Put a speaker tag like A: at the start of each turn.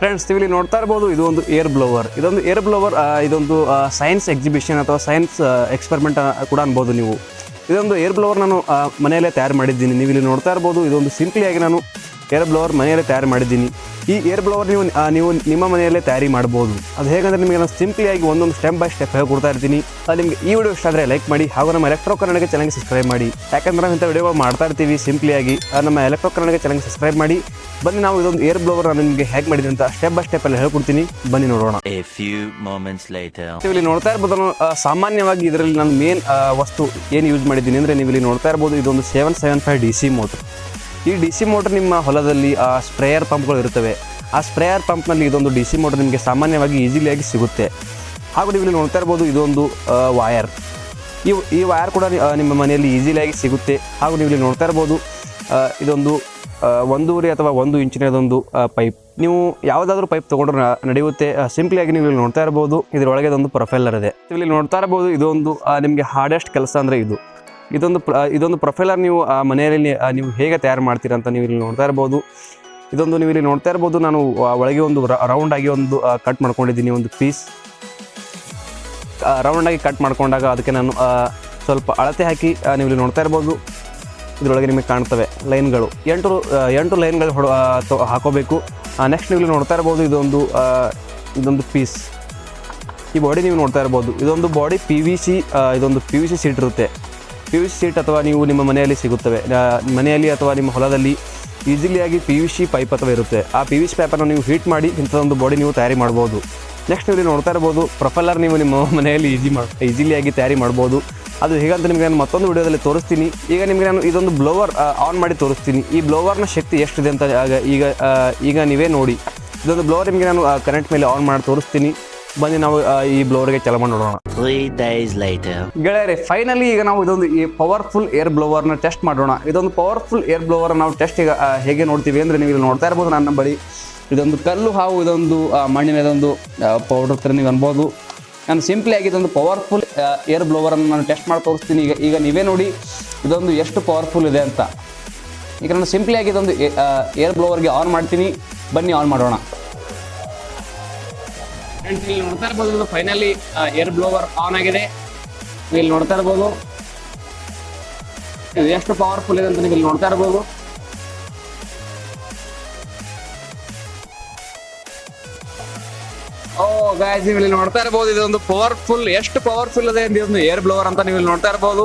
A: Friends ನೀವು ಇಲ್ಲಿ ನೋಡ್ತಾ ಇರ್ಬೋದು, ಇದು ಒಂದು ಏರ್ ಬ್ಲೋವರ್. ಇದೊಂದು ಏರ್ ಬ್ಲೋವರ್ ಇದೊಂದು ಸೈನ್ಸ್ ಎಕ್ಸಿಬಿಷನ್ ಅಥವಾ ಸೈನ್ಸ್ ಎಕ್ಸ್ಪೆರಿಮೆಂಟ್ ಕೂಡ ಅನ್ಬೋದು ನೀವು. ಇದೊಂದು ಏರ್ ಬ್ಲೋವರ್ ನಾನು ಮನೆಯಲ್ಲೇ ತಯಾರು ಮಾಡಿದ್ದೀನಿ. ನೀವು ಇಲ್ಲಿ ನೋಡ್ತಾ ಇರ್ಬೋದು, ಇದೊಂದು ಸಿಂಪ್ಲಿಯಾಗಿ ನಾನು ಏರ್ ಬ್ಲೋವರ್ ಮನೆಯಲ್ಲೇ ತಯಾರು ಮಾಡಿದ್ದೀನಿ. ಈ ಏರ್ ಬ್ಲೋವರ್ ನೀವು ನೀವು ನಿಮ್ಮ ಮನೆಯಲ್ಲೇ ತಯಾರಿ ಮಾಡ್ಬೋದು. ಅದು ಹೇಗಂದ್ರೆ ನಿಮಗೆ ನಾನು ಸಿಂಪ್ಲಿಯಾಗಿ ಒಂದೊಂದು ಸ್ಟೆಪ್ ಬೈ ಸ್ಟೆಪ್ ಹೇಳ್ಕೊಡ್ತಾ ಇರ್ತೀನಿ. ಅದು ನಿಮಗೆ ಈ ವಿಡಿಯೋ ಇಷ್ಟ ಆದರೆ ಲೈಕ್ ಮಾಡಿ ಹಾಗೂ ನಮ್ಮ ಎಲೆಕ್ಟ್ರೋ ಚೆನ್ನಾಗಿ ಚಾನಲ್ಗೆ ಸಬ್ಸ್ಕ್ರೈಬ್ ಮಾಡಿ. ಯಾಕಂದ್ರೆ ನಾವು ಇಂಥ ವಿಡಿಯೋ ಮಾಡ್ತಾ ಇರ್ತೀವಿ ಸಿಂಪ್ಲಿಯಾಗಿ ನಮ್ಮ ಎಲೆಕ್ಟ್ರೋ ಕನ್ನಡಗೆ ಚಾನಲ್ಗೆ ಸಬ್ಸ್ಕ್ರೈಬ್ ಮಾಡಿ. ಬನ್ನಿ ನಾವು ಇದೊಂದು ಏರ್ ಬ್ಲೋವರ್ ನಾನು ನಿಮಗೆ ಹೇಗೆ ಮಾಡಿದ್ದೀನಿ ಅಂತ ಸ್ಟೆಪ್ ಬೈ ಸ್ಟೆಪ್ ಅಲ್ಲಿ ಹೇಳ್ಕೊಡ್ತೀನಿ ಬನ್ನಿ ನೋಡೋಣ. ನೀವು ಇಲ್ಲಿ ನೋಡ್ತಾ ಇರ್ಬೋದು ಸಾಮಾನ್ಯವಾಗಿ ಇದರಲ್ಲಿ ನಾನು ಮೇನ್ ವಸ್ತು ಏನು ಯೂಸ್ ಮಾಡಿದ್ದೀನಿ ಅಂದರೆ ನೀವು ಇಲ್ಲಿ ನೋಡ್ತಾ ಇರ್ಬೋದು ಇದೊಂದು seven seven five D C motor ಈ ಡಿ ಸಿ ಮೋಟ್ರ್ ನಿಮ್ಮ ಹೊಲದಲ್ಲಿ, ಆ ಸ್ಪ್ರೇಯರ್ ಪಂಪ್ಗಳು ಇರುತ್ತವೆ, ಆ ಸ್ಪ್ರೇಯರ್ ಪಂಪ್ನಲ್ಲಿ ಇದೊಂದು ಡಿ ಸಿ ಮೋಟ್ರ್ ನಿಮಗೆ ಸಾಮಾನ್ಯವಾಗಿ ಈಸಿಲಿಯಾಗಿ ಸಿಗುತ್ತೆ. ಹಾಗೂ ನೀವು ಇಲ್ಲಿ ನೋಡ್ತಾ ಇರ್ಬೋದು ಇದೊಂದು ವಯರ್ ಈ ಈ ವಯರ್ ಕೂಡ ನಿಮ್ಮ ಮನೆಯಲ್ಲಿ ಈಸಿಲಿಯಾಗಿ ಸಿಗುತ್ತೆ. ಹಾಗೂ ನೀವು ಇಲ್ಲಿ ನೋಡ್ತಾ ಇರ್ಬೋದು ಇದೊಂದು ಒಂದೂವರೆ ಅಥವಾ ಒಂದು ಇಂಚಿನದೊಂದು ಪೈಪ್ ನೀವು ಯಾವುದಾದ್ರೂ ಪೈಪ್ ತೊಗೊಂಡ್ರೆ ನಡೆಯುತ್ತೆ. ಸಿಂಪ್ಲಿಯಾಗಿ ನೀವು ಇಲ್ಲಿ ನೋಡ್ತಾ ಇರ್ಬೋದು. ಇದರೊಳಗೆ ಒಂದು ಪ್ರೊಫೈಲರ್ ಇದೆ. ಇಲ್ಲಿ ನೋಡ್ತಾ ಇರ್ಬೋದು, ಇದೊಂದು ನಿಮಗೆ ಹಾರ್ಡೆಸ್ಟ್ ಕೆಲಸ ಅಂದರೆ ಇದು. ಇದೊಂದು ಪ್ರ ಇದೊಂದು ಪ್ರೊಫೈಲರ್ ನೀವು ಆ, ಮನೆಯಲ್ಲಿ ನೀವು ಹೇಗೆ ತಯಾರು ಮಾಡ್ತೀರಾ ಅಂತ ನೀವು ಇಲ್ಲಿ ನೋಡ್ತಾ ಇರ್ಬೋದು. ಇದೊಂದು ನೀವು ಇಲ್ಲಿ ನೋಡ್ತಾ ಇರ್ಬೋದು. ನಾನು ಒಳಗೆ ಒಂದು ರೌಂಡ್ ಆಗಿ ಒಂದು ಕಟ್ ಮಾಡ್ಕೊಂಡಿದ್ದೀನಿ ಒಂದು ಪೀಸ್ ರೌಂಡಾಗಿ ಕಟ್ ಮಾಡ್ಕೊಂಡಾಗ ಅದಕ್ಕೆ ನಾನು ಸ್ವಲ್ಪ ಅಳತೆ ಹಾಕಿ ನೀವು ಇಲ್ಲಿ ನೋಡ್ತಾ ಇರ್ಬೋದು. ಇದರೊಳಗೆ ನಿಮಗೆ ಕಾಣ್ತವೆ ಲೈನ್ಗಳು. ಎಂಟು ಎಂಟು ಲೈನ್ಗಳು ಹೊಡ ಹಾಕೋಬೇಕು. ನೆಕ್ಸ್ಟ್ ನೀವು ಇಲ್ಲಿ ನೋಡ್ತಾ ಇರ್ಬೋದು ಇದೊಂದು ಇದೊಂದು ಪೀಸ್ ಈ ಬಾಡಿ ನೀವು ನೋಡ್ತಾ ಇರ್ಬೋದು. ಇದೊಂದು ಬಾಡಿ ಪಿ ವಿ ಸಿ ಇದೊಂದು ಪಿ ವಿ ಸಿ ಸೀಟ್ ಇರುತ್ತೆ. ಪಿ ವಿ ಸಿ ಸೀಟ್ ಅಥವಾ ನೀವು ನಿಮ್ಮ ಮನೆಯಲ್ಲಿ ಸಿಗುತ್ತವೆ ಮನೆಯಲ್ಲಿ ಅಥವಾ ನಿಮ್ಮ ಹೊಲದಲ್ಲಿ ಈಸಿಲಿಯಾಗಿ ಪಿ ವಿ ಸಿ ಪೈಪ್ ಅಥವಾ ಇರುತ್ತೆ. ಆ ಪಿ ವಿ ಸಿ ಪೈಪನ್ನು ನೀವು ಹೀಟ್ ಮಾಡಿ ಇಂಥದ್ದೊಂದು ಬಾಡಿ ನೀವು ತಯಾರಿ ಮಾಡ್ಬೋದು. ನೆಕ್ಸ್ಟ್ ನೀವು ನೋಡ್ತಾ ಇರ್ಬೋದು ಪ್ರೊಫೈಲರ್ ನೀವು ನಿಮ್ಮ ಮನೆಯಲ್ಲಿ ಈಸಿ ಮಾಡಿ ಈಸಿಲಿಯಾಗಿ ತಯಾರಿ ಮಾಡ್ಬೋದು. ಅದು ಹೇಗಂತ ನಿಮಗೆ ನಾನು ಮತ್ತೊಂದು ವಿಡಿಯೋದಲ್ಲಿ ತೋರಿಸ್ತೀನಿ. ಈಗ ನಿಮಗೆ ನಾನು ಇದೊಂದು ಬ್ಲೋವರ್ ಆನ್ ಮಾಡಿ ತೋರಿಸ್ತೀನಿ. ಈ ಬ್ಲೋವರ್ನ ಶಕ್ತಿ ಎಷ್ಟಿದೆ ಅಂತ ಈಗ ಈಗ ನೀವೇ ನೋಡಿ. ಇದೊಂದು ಬ್ಲೋವರ್ ನಿಮಗೆ ನಾನು ಕರೆಂಟ್ ಮೇಲೆ ಆನ್ ಮಾಡಿ ತೋರಿಸ್ತೀನಿ. ಬನ್ನಿ ನಾವು ಈ ಬ್ಲೋವರ್ಗೆ ಚಾಲು ಮಾಡಿ ನೋಡೋಣ.
B: Three days later.
A: ಗೆಳೆಯರೆ ಫೈನಲಿ ಈಗ ನಾವು ಇದೊಂದು ಈ ಪವರ್ಫುಲ್ ಏರ್ ಬ್ಲೋವರ್ನ ಟೆಸ್ಟ್ ಮಾಡೋಣ. ಇದೊಂದು ಪವರ್ಫುಲ್ ಏರ್ ಬ್ಲೋವರ್ ನಾವು ಟೆಸ್ಟ್ ಈಗ ಹೇಗೆ ನೋಡ್ತೀವಿ ಅಂದರೆ ನೀವು ಇಲ್ಲಿ ನೋಡ್ತಾ ಇರ್ಬೋದು ನನ್ನ ಬಳಿ. ಇದೊಂದು ಕಲ್ಲು ಹಾವು ಇದೊಂದು ಮಣ್ಣಿನ ಇದೊಂದು ಪೌಡರ್ ಥರ ನೀವು ಅನ್ಬೋದು. ನಾನು ಸಿಂಪ್ಲಿ ಆಗಿ ಇದೊಂದು ಪವರ್ಫುಲ್ ಏರ್ ಬ್ಲೋವರನ್ನು ನಾನು ಟೆಸ್ಟ್ ಮಾಡಿ ತೋರಿಸ್ತೀನಿ. ಈಗ ಈಗ ನೀವೇ ನೋಡಿ ಇದೊಂದು ಎಷ್ಟು ಪವರ್ಫುಲ್ ಇದೆ ಅಂತ. ಈಗ ನಾನು ಸಿಂಪ್ಲಿ ಆಗಿ ಇದೊಂದು ಏರ್ ಬ್ಲೋವರ್ಗೆ ಆನ್ ಮಾಡ್ತೀನಿ. ಬನ್ನಿ ಆನ್ ಮಾಡೋಣ. ಫ್ರೆಂಡ್ಸ್ ಇಲ್ಲಿ ನೋಡ್ತಾ ಇರ್ಬೋದು ಫೈನಲಿ ಏರ್ ಬ್ಲೋವರ್ ಆನ್ ಆಗಿದೆ. ಇಲ್ಲಿ ನೋಡ್ತಾ ಇರ್ಬೋದು. ಇದು ಎಷ್ಟು ಪವರ್ಫುಲ್ ಇದೆ ಅಂತ ನೀವು ಇಲ್ಲಿ ನೋಡ್ತಾ ಇರ್ಬೋದು. ಓ ಗಾಯ್ಸ್ ನೀವು ಇಲ್ಲಿ ನೋಡ್ತಾ ಇರ್ಬೋದು, ಇದೊಂದು ಪವರ್ಫುಲ್ ಎಷ್ಟು ಪವರ್ಫುಲ್ ಇದೆ ಏರ್ ಬ್ಲೋವರ್ ಅಂತ ನೀವು ಇಲ್ಲಿ ನೋಡ್ತಾ ಇರ್ಬೋದು.